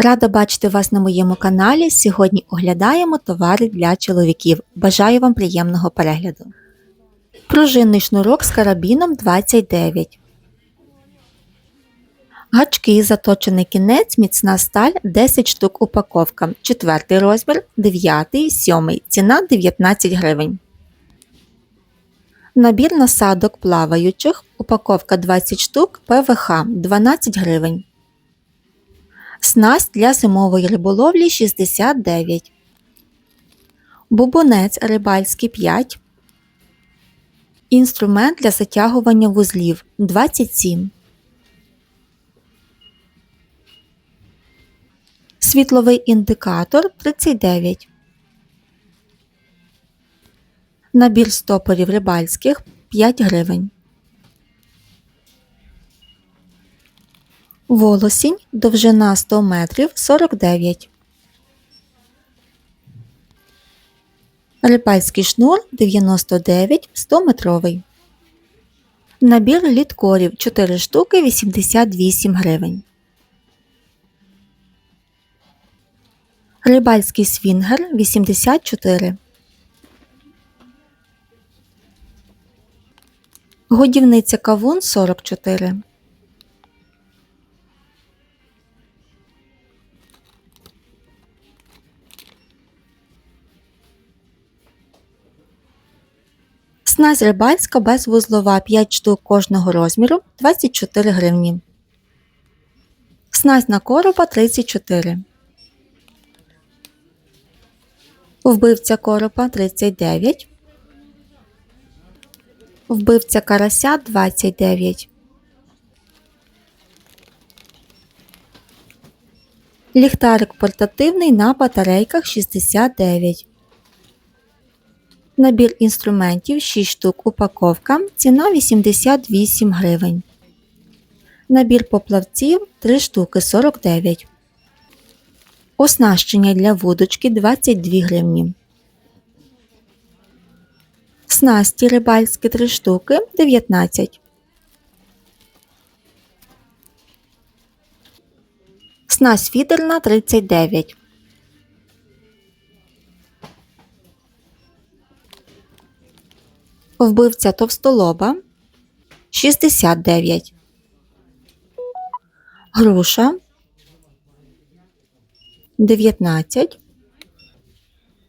Рада бачити вас на моєму каналі. Сьогодні оглядаємо товари для чоловіків. Бажаю вам приємного перегляду. Пружинний шнурок з карабіном 29. Гачки, заточений кінець, міцна сталь 10 штук упаковка. Четвертий розмір, 9, 7. Ціна 19 гривень. Набір насадок плаваючих. Упаковка 20 штук ПВХ 12 гривень. Снасть для зимової риболовлі 69. Бубонець рибальський 5. Інструмент для затягування вузлів 27. Світловий індикатор 39. Набір стопорів рибальських 5 гривень. Волосінь довжина 100 метрів 49. Рибальський шнур 99 100 метровий. Набір літкорів 4 штуки 88 гривень. Рибальський свінгер 84. Годівниця кавун 44. Снасть рибальська безвузлова 5 штук кожного розміру 24 гривні. Снасть на короба 34. Вбивця коропа 39. Вбивця карася 29. Ліхтарик портативний на батарейках 69. Набір інструментів 6 штук упаковка. Ціна 88 гривень. Набір поплавців 3 штуки 49. Оснащення для вудочки 22 гривні. Снасті рибальські 3 штуки 19. Снасть фідерна 39. Вбивця товстолоба 69. Груша 19.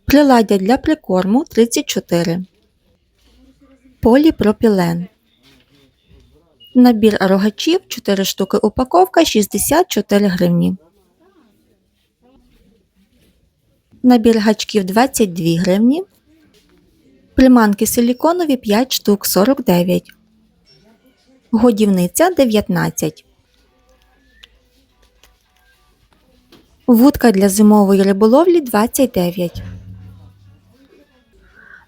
Приладдя для прикорму 34. Поліпропілен. Набір рогачів 4 штуки упаковка 64 гривні. Набір гачків 22 гривні. Приманки силіконові 5 штук 49. Годівниця 19. Вудка для зимової риболовлі 29.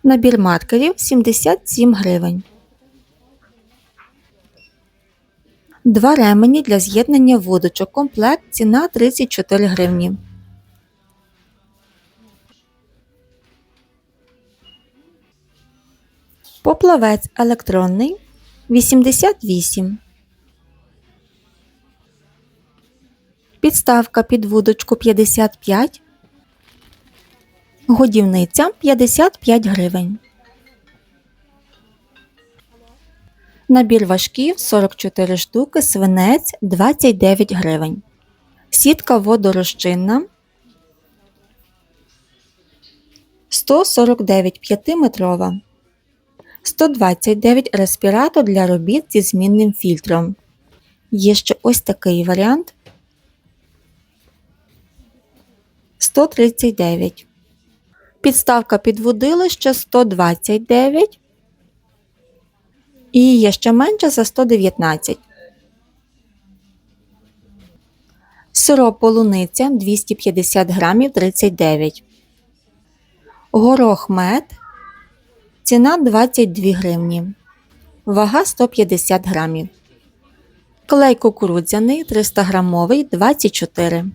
Набір маркерів 77 гривень. Два ремені для з'єднання вудочок. Комплект ціна 34 гривні. Поплавець електронний 88. Підставка під вудочку 55. Годівниця 55 гривень. Набір важків 44 штуки, свинець 29 гривень. Сітка водорозчинна 149 5-метрова. 129 респіратор для робіт зі змінним фільтром. Є ще ось такий варіант 139. Підставка під вудилище 129. І є ще менше за 119. Сироп полуниця 250 грамів 39. Горох мед. Ціна 22 гривні. Вага 150 грамів. Клей кукурудзяний 300 грамовий 24.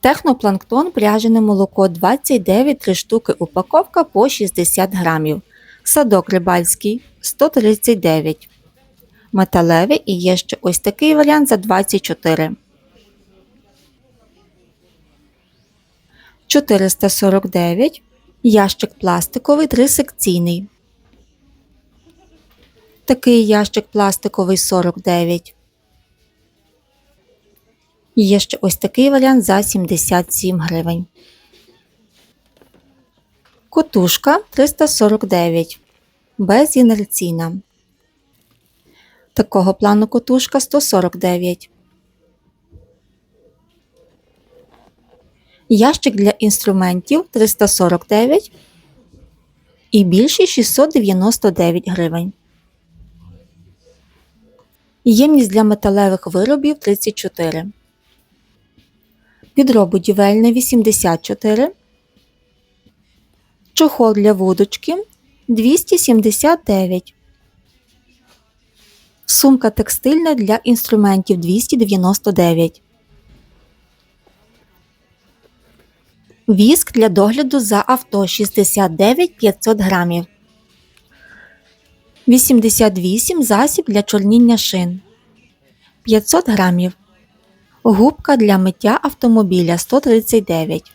Технопланктон пряжене молоко 29 3 штуки упаковка по 60 грамів. Садок рибальський 139 Металевий і є ще ось такий варіант за 24. 449 Ящик пластиковий трисекційний. Такий ящик пластиковий 49. Є ще ось такий варіант за 77 гривень. Котушка 349. Безінерційна. Такого плану котушка 149. Ящик для інструментів 349 і більший 699 гривень. Ємність для металевих виробів 34. Відро будівельне 84. Чохол для вудочки 279. Сумка текстильна для інструментів 299. Віск для догляду за авто 69 500 грамів. 88 засіб для чорніння шин 500 грамів. Губка для миття автомобіля 139.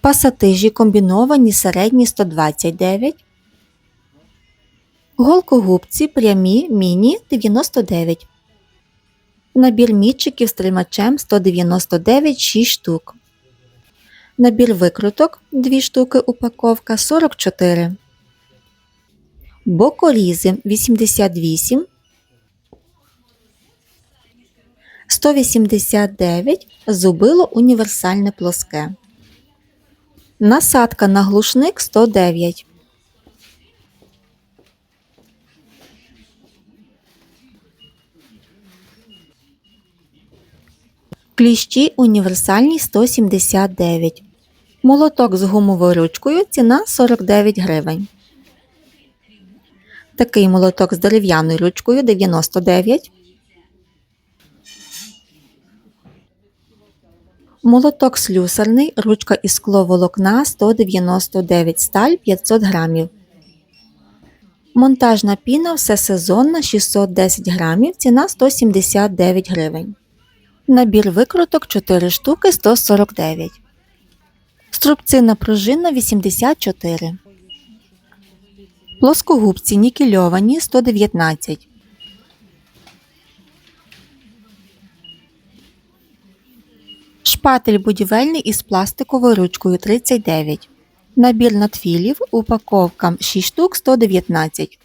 Пасатижі комбіновані середні 129. Голкогубці прямі міні 99. Набір мітчиків з тримачем 199 6 штук. Набір викруток 2 штуки упаковка 44. Бокорізи 88. 189 зубило універсальне плоске. Насадка на глушник 109. Кліщі універсальні 179. Молоток з гумовою ручкою ціна 49 гривень. Такий молоток з дерев'яною ручкою 99. Молоток слюсарний, ручка із скловолокна 199 сталь 500 грамів. Монтажна піна всесезонна 610 грамів, ціна 179 гривень. Набір викруток 4 штуки 149. Струбцина пружинна 84. Плоскогубці нікельовані 119. Шпатель будівельний із пластиковою ручкою 39. Набір надфілів упаковка 6 штук 119.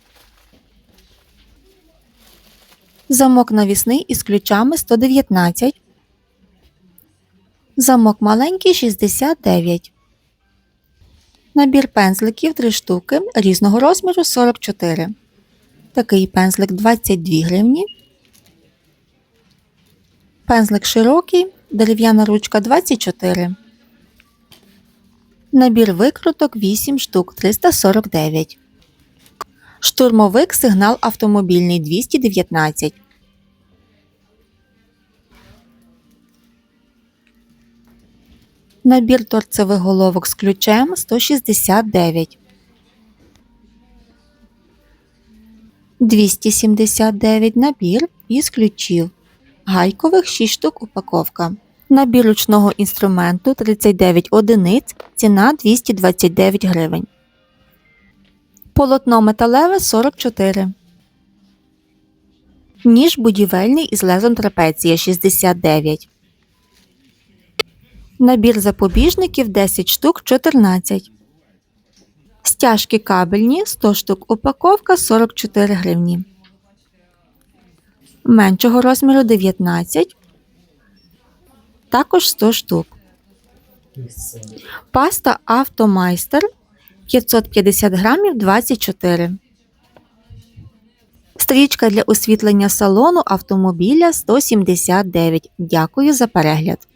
Замок навісний із ключами 119. Замок маленький 69. Набір пензликів 3 штуки різного розміру 44. Такий пензлик 22 гривні. Пензлик широкий, дерев'яна ручка 24. Набір викруток 8 штук 349. Штурмовик сигнал автомобільний 219. Набір торцевих головок з ключем 169. 279 набір із ключів. Гайкових 6 штук упаковка. Набір ручного інструменту 39 одиниць. Ціна 229 гривень. Полотно металеве 44. Ніж будівельний із лезом трапеція 69. Набір запобіжників 10 штук 14. Стяжки кабельні 100 штук упаковка 44 гривні. Меншого розміру 19. Також 100 штук. Паста Автомайстер 550 грамів 24. Стрічка для освітлення салону автомобіля 179. Дякую за перегляд.